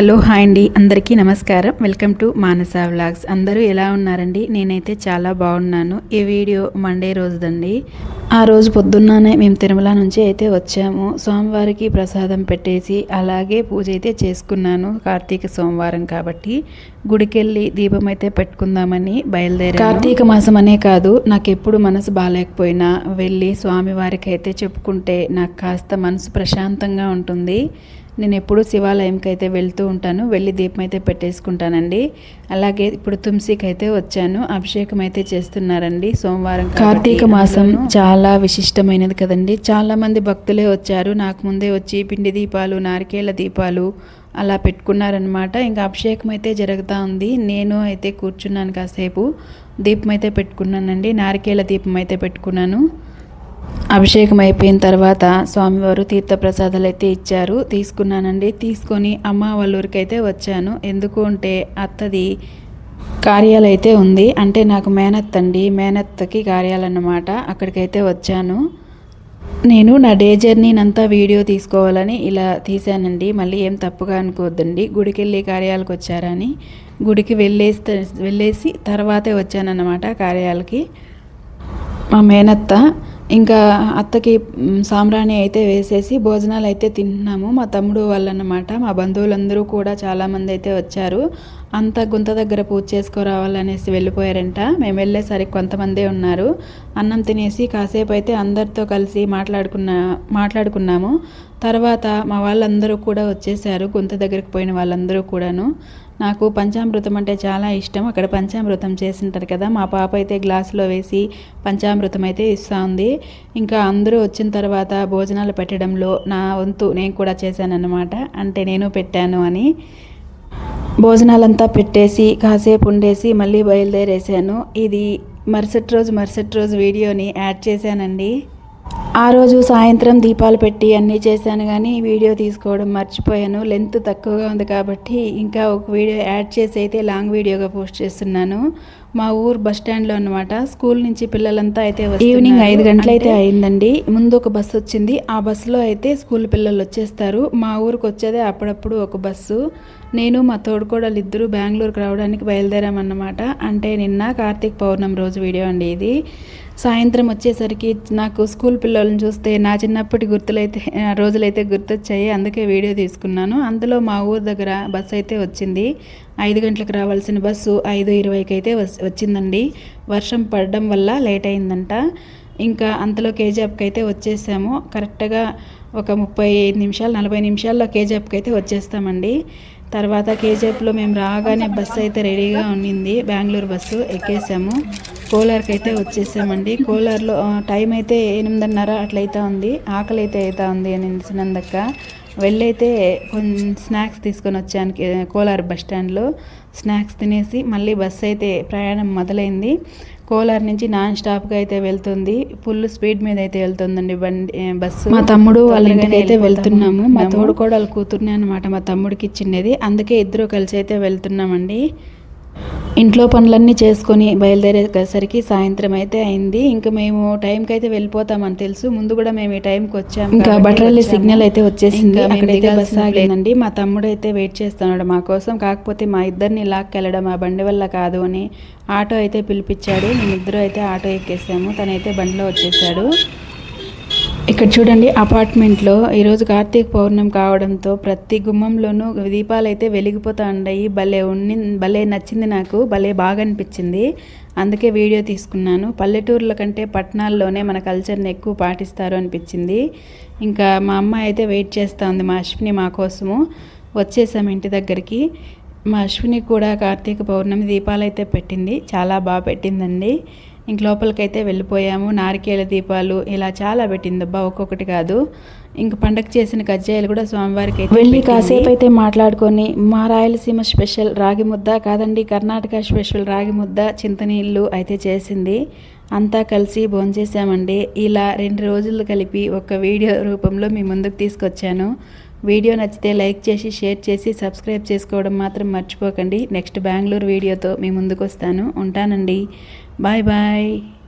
Hello hi అండి అందరికీ నమస్కారం. Welcome to Manasa vlogs. అందరూ ఎలా ఉన్నారండి? నేనైతే చాలా బాగున్నాను. ఈ వీడియో మండే రోజుదండి. ఆ రోజు పొద్దున్ననే మేము తిరుమల నుంచి అయితే వచ్చాము. సోమవారికి ప్రసాదం పెట్టేసి అలాగే పూజ అయితే చేసుకున్నాను. కార్తీక సోమవారం కాబట్టి గుడికెళ్ళి దీపం అయితే పెట్టుకుందామని బయలుదేరి కార్తీక మాసం అనే కాదు నాకు ఎప్పుడు మనసు బాగాలేకపోయినా వెళ్ళి స్వామివారికి అయితే చెప్పుకుంటే నాకు కాస్త మనసు ప్రశాంతంగా ఉంటుంది. నేను ఎప్పుడు శివాలయంకి అయితే వెళ్తూ ఉంటాను. వెళ్ళి దీపం అయితే పెట్టేసుకుంటానండి. అలాగే ఇప్పుడు తులసికి అయితే వచ్చాను. అభిషేకం అయితే చేస్తున్నారండి. సోమవారం కార్తీక మాసం చాలా విశిష్టమైనది కదండి. చాలా మంది భక్తులే వచ్చారు. నాకు ముందే వచ్చి పిండి దీపాలు నారికేళ్ళ దీపాలు అలా పెట్టుకున్నారనమాట ఇంకా అభిషేకం అయితే జరుగుతూ ఉంది. నేను అయితే కూర్చున్నాను కాసేపు. దీపం అయితే పెట్టుకున్నానండి. నారికేళ్ళ దీపం అయితే పెట్టుకున్నాను. అభిషేకం అయిపోయిన తర్వాత స్వామివారు తీర్థప్రసాదాలు అయితే ఇచ్చారు. తీసుకున్నానండి. తీసుకొని అమ్మ వాళ్ళ ఊరికైతే అయితే వచ్చాను. ఎందుకు అంటే అత్తది కార్యాలు అయితే ఉంది. అంటే నాకు మేనత్త అండి. మేనత్తకి కార్యాలన్నమాట. అక్కడికైతే వచ్చాను. నేను నా డే జర్నీనంతా వీడియో తీసుకోవాలని ఇలా తీశానండి. మళ్ళీ ఏం తప్పుగా అనుకోవద్దండి. గుడికి వెళ్ళి కార్యాలకు వచ్చారని గుడికి వెళ్ళేసి వెళ్ళేసి తర్వాతే వచ్చానన్నమాట కార్యాలకి. మా మేనత్త ఇంకా అత్తకి సాంబ్రాణి అయితే వేసేసి భోజనాలు అయితే తింటున్నాము. మా తమ్ముడు వాళ్ళన్నమాట. మా బంధువులందరూ కూడా చాలామంది అయితే వచ్చారు. అంతా గుంత దగ్గర పూజ చేసుకోరావాలనేసి వెళ్ళిపోయారంట. మేము వెళ్ళేసరికి కొంతమందే ఉన్నారు. అన్నం తినేసి కాసేపు అయితే అందరితో కలిసి మాట్లాడుకున్నా మాట్లాడుకున్నాము. తర్వాత మా వాళ్ళందరూ కూడా వచ్చేసారు. గుంత దగ్గరికి పోయిన వాళ్ళందరూ కూడాను. నాకు పంచామృతం అంటే చాలా ఇష్టం. అక్కడ పంచామృతం చేసింటారు కదా. మా పాప అయితే గ్లాసులో వేసి పంచామృతం అయితే ఇస్తూ ఉంది. ఇంకా అందరూ వచ్చిన తర్వాత భోజనాలు పెట్టడంలో నా వంతు నేను కూడా చేశానన్నమాట. అంటే నేను పెట్టాను అని. భోజనాలంతా పెట్టేసి కాసేపు ఉండేసి మళ్ళీ బయలుదేరేసాను ఇది మరుసటి రోజు మరుసటి రోజు వీడియోని యాడ్ చేశానండి. ఆ రోజు సాయంత్రం దీపాలు పెట్టి అన్నీ చేశాను కానీ వీడియో తీసుకోవడం మర్చిపోయాను. లెంత్ తక్కువగా ఉంది కాబట్టి ఇంకా ఒక వీడియో యాడ్ చేసి అయితే లాంగ్ వీడియోగా పోస్ట్ చేస్తున్నాను. మా ఊరు బస్ స్టాండ్లో అనమాట స్కూల్ నుంచి పిల్లలంతా అయితే ఈవినింగ్ ఐదు గంటలు అయితే అయిందండి. ముందు ఒక బస్సు వచ్చింది. ఆ బస్సులో అయితే స్కూల్ పిల్లలు వచ్చేస్తారు. మా ఊరికి వచ్చేదే అప్పుడప్పుడు ఒక బస్సు. నేను మా తోడుకోడలు ఇద్దరు బెంగళూరుకి రావడానికి బయలుదేరామన్నమాట. అంటే నిన్న కార్తీక పౌర్ణమి రోజు వీడియో అండి ఇది. సాయంత్రం వచ్చేసరికి నాకు స్కూల్ పిల్లలను చూస్తే నా చిన్నప్పటి గుర్తులైతే రోజులైతే గుర్తొచ్చాయి. అందుకే వీడియో తీసుకున్నాను. అందులో మా ఊరు దగ్గర బస్సు అయితే వచ్చింది. ఐదు గంటలకు రావాల్సిన బస్సు ఐదు ఇరవైకి అయితే వచ్చిందండి. వర్షం పడడం వల్ల లేట్ అయిందంట. ఇంకా అంతలో కేజీఎఫ్కి అయితే వచ్చేసాము. కరెక్ట్గా ఒక ముప్పై ఐదు నిమిషాలు నలభై నిమిషాల్లో కేజీఎఫ్కి అయితే వచ్చేస్తామండి. తర్వాత కేజీఎఫ్లో మేము రాగానే బస్సు అయితే రెడీగా ఉన్నింది. బెంగళూరు బస్సు ఎక్కేసాము. కోలార్కి అయితే వచ్చేసామండి. కోలార్లో టైం అయితే ఎనిమిదిన్నర అట్లయితే ఉంది. ఆకలి అయితే అవుతా ఉంది అని సినందక్క. వెళ్ళైతే కొన్ని స్నాక్స్ తీసుకొని వచ్చాను కోలార్ బస్ స్టాండ్లో. స్నాక్స్ తినేసి మళ్ళీ బస్సు అయితే ప్రయాణం మొదలైంది. కోలార్ నుంచి నాన్ స్టాప్గా అయితే వెళ్తుంది. ఫుల్ స్పీడ్ మీద అయితే వెళ్తుందండి బండి బస్సు. మా తమ్ముడు వాళ్ళకి అయితే వెళ్తున్నాము. మా తోడు కూడా వాళ్ళ కూతుర్నే అనమాట మా తమ్ముడికి ఇచ్చిండేది. అందుకే ఇద్దరు కలిసి అయితే వెళ్తున్నామండి. ఇంట్లో పనులన్నీ చేసుకొని బయలుదేరేసరికి సాయంత్రం అయితే అయింది. ఇంకా మేము టైంకి అయితే వెళ్ళిపోతామని తెలుసు. ముందు కూడా మేము ఈ టైంకి వచ్చాము ఇంకా బట్రల్లి సిగ్నల్ అయితే వచ్చేసింది. అక్కడైతే బస్ ఆగిందండి మా తమ్ముడు అయితే వెయిట్ చేస్తున్నాడు మా కోసం. కాకపోతే మా ఇద్దరిని లాక్కెళ్ళడం ఆ బండి వల్ల కాదు అని ఆటో అయితే పిలిపించాడు. మేమిద్దరూ అయితే ఆటో ఎక్కేసాము. తనైతే బండిలో వచ్చేసాడు. ఇక్కడ చూడండి అపార్ట్మెంట్లో ఈరోజు కార్తీక పౌర్ణం కావడంతో ప్రతి గుమ్మంలోనూ దీపాలు అయితే వెలిగిపోతూ ఉన్నాయి భలే ఉండి భలే నచ్చింది నాకు భలే బాగా అనిపించింది అందుకే వీడియో తీసుకున్నాను. పల్లెటూర్ల కంటే పట్టణాల్లోనే మన కల్చర్ని ఎక్కువ పాటిస్తారు అనిపించింది. ఇంకా మా అమ్మ అయితే వెయిట్ చేస్తూ ఉంది మా అశ్విని మా కోసము. వచ్చేసాం ఇంటి దగ్గరికి. మా అశ్విని కూడా కార్తీక పౌర్ణమి దీపాలు అయితే పెట్టింది చాలా బాగా పెట్టిందండి. ఇంక లోపలికైతే వెళ్ళిపోయాము. నారికేల దీపాలు ఇలా చాలా పెట్టిందబ్బా ఒక్కొక్కటి కాదు. ఇంక పండగ చేసిన కజ్జాయాలు కూడా స్వామివారికి అయితే వెళ్ళి కాసేపు అయితే మాట్లాడుకొని మా రాయలసీమ స్పెషల్ రాగి ముద్ద కాదండి కర్ణాటక స్పెషల్ రాగి ముద్ద చింతనీళ్ళు అయితే చేసింది. అంతా కలిసి భోంచేసామండి ఇలా రెండు రోజులు కలిపి ఒక వీడియో రూపంలో మీ ముందుకు తీసుకొచ్చాను. వీడియో నచ్చితే లైక్ చేసి షేర్ చేసి సబ్స్క్రైబ్ చేసుకోవడం మాత్రం మర్చిపోకండి. నెక్స్ట్ బెంగళూరు వీడియోతో మీ ముందుకు వస్తాను ఉంటానండి. Bye bye.